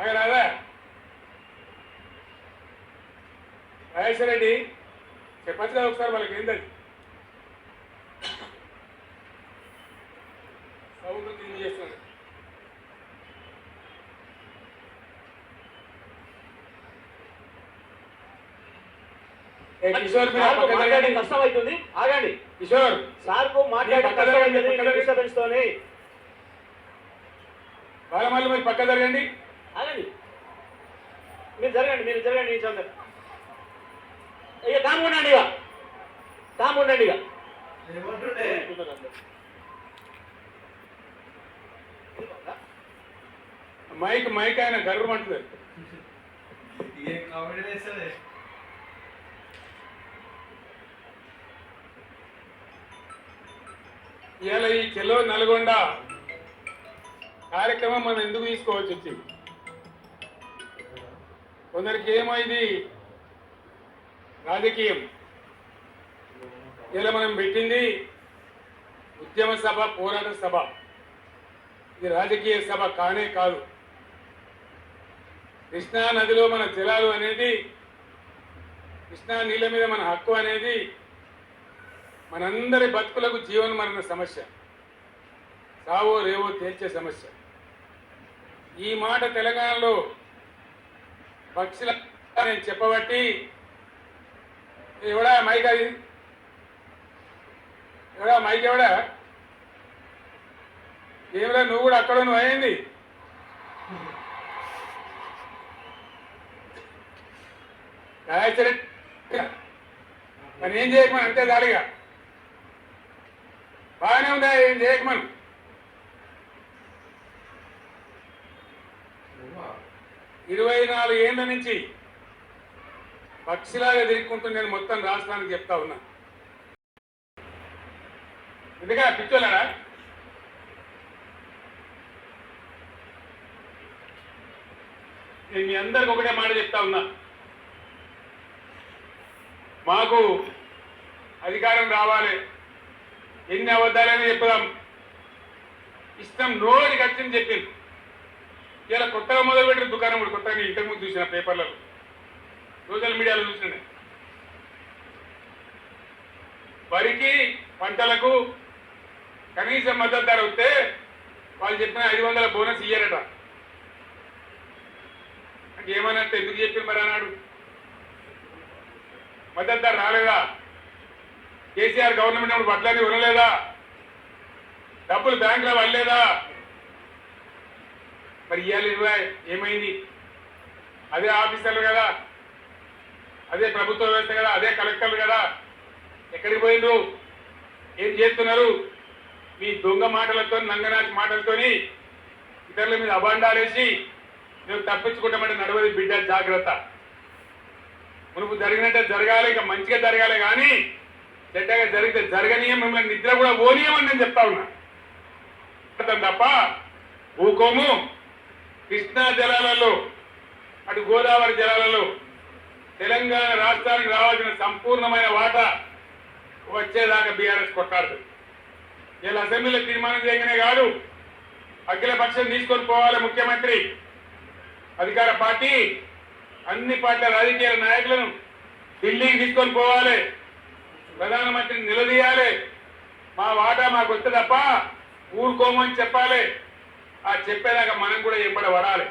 ఆగరాదా రాజేశ్వరరెడ్డి చెప్పచ్చు కదా ఒకసారి వాళ్ళకి ఏంటది? సౌండ్ తిరిగి కిషోర్ మీరు ఆ సార్కు పక్కన మాట్లాడే జరగండి. కష్టం అవుతుంది ఆగండి. కిషోర్ సార్కు మాట్లాడే పక్కన కష్టం జరగండి, అవుతుంది పక్కన డిస్టర్బెన్స్ తోని బాలమల్లి మీరు పక్క జరగండి. అదండి మీరు జరగండి మీరు జరగండి నేను చదువు ఇక తాము ఉండండి ఇక. తాము ఉండండి ఇక. మైక్ మైక్ ఆయన గర్వం అంటలేదు ఇవాళ ఈ కిలో నల్గొండ కార్యక్రమం మనం ఎందుకు తీసుకోవచ్చు వచ్చింది? కొందరికి ఏమో ఇది రాజకీయం. ఇలా మనం పెట్టింది ఉద్యమ సభ పోరాట సభ. ఇది రాజకీయ సభ కానే కాదు. కృష్ణా నదిలో మన జలాలు అనేది కృష్ణా నీళ్ళ మీద మన హక్కు అనేది మనందరి బతుకులకు జీవన మరణ సమస్య. సావో రేవో తేల్చే సమస్య. ఈ మాట తెలంగాణలో పక్షుల నేను చెప్పబట్టి ఎవడా? మైక్ అది. ఎవడా? మైక్ ఎవడా? ఏమిరా నువ్వు కూడా అక్కడ నువ్వు అయింది గాయత్రి మరి ఏం చేయకమని అంతే దాడిగా బాగానే ఉందా? ఏం చేయకమను? ఇరవై నాలుగు ఏళ్ళ నుంచి పక్షిలాగా తిరుగుకుంటూ నేను మొత్తం రాష్ట్రానికి చెప్తా ఉన్నా. ఎందుకంటే పిచ్చోలేడా నేను మీ అందరికి ఒకటే మాట చెప్తా ఉన్నా. మాకు అధికారం రావాలి. ఎన్ని అబద్ధాలని చెప్పుదాం ఇష్టం నోటి వచ్చింది చెప్పింది ఇలా కొత్తగా మొదలుపెట్టిన దుకాణం కూడా కొత్తగా నేను ముందు చూసిన పేపర్లలో. సోషల్ మీడియాలో చూసిన వరికి పంటలకు కనీస మద్దతు ధర వస్తే వాళ్ళు చెప్పిన ఐదు వందల బోనస్ ఇయ్యారట. అంటే ఏమన్నట్టు ఎందుకు చెప్పింది మరి అన్నాడు మద్దతు ధర రాలేదా? కేసీఆర్ గవర్నమెంట్ అప్పుడు వడ్లని ఉండలేదా డబ్బులు బ్యాంకులో పడలేదా? మరి ఇవాళ ఇరవై ఏమైంది? అదే ఆఫీసర్లు కదా అదే ప్రభుత్వ వ్యవస్థ కదా అదే కలెక్టర్లు కదా. ఎక్కడికి పోయిండ్రు? ఏం చేస్తున్నారు? మీ దొంగ మాటలతో నంగనాచి మాటలతోని ఇతరుల మీద అబాండాలేసి నువ్వు తప్పించుకుంటామంటే నడవది బిడ్డ జాగ్రత్త. మునుపు జరిగినట్టే జరగాలి ఇంకా మంచిగా జరగాలి కానీ చెడ్డగా జరిగితే జరగనీయం మిమ్మల్ని నిద్ర కూడా పోనీయమని నేను చెప్తా ఉన్నా. తప్ప ఊకోము. కృష్ణా జలాలలో అటు గోదావరి జలాలలో తెలంగాణ రాష్ట్రానికి రావాల్సిన సంపూర్ణమైన వాటా వచ్చేదాకా బీఆర్ఎస్ కొట్టాడు ఇలా అసెంబ్లీలో తీర్మానం చేయగానే కాదు అఖిల పక్షం తీసుకొని పోవాలి ముఖ్యమంత్రి. అధికార పార్టీ అన్ని పార్టీల రాజకీయ నాయకులను ఢిల్లీకి తీసుకొని పోవాలి. ప్రధానమంత్రిని నిలదీయాలి. మా వాటా మాకు వస్తే తప్ప ఊరుకోమని చెప్పాలి. ఆ చెప్పేదాకా మనం కూడా ఎంబడ పడాలి?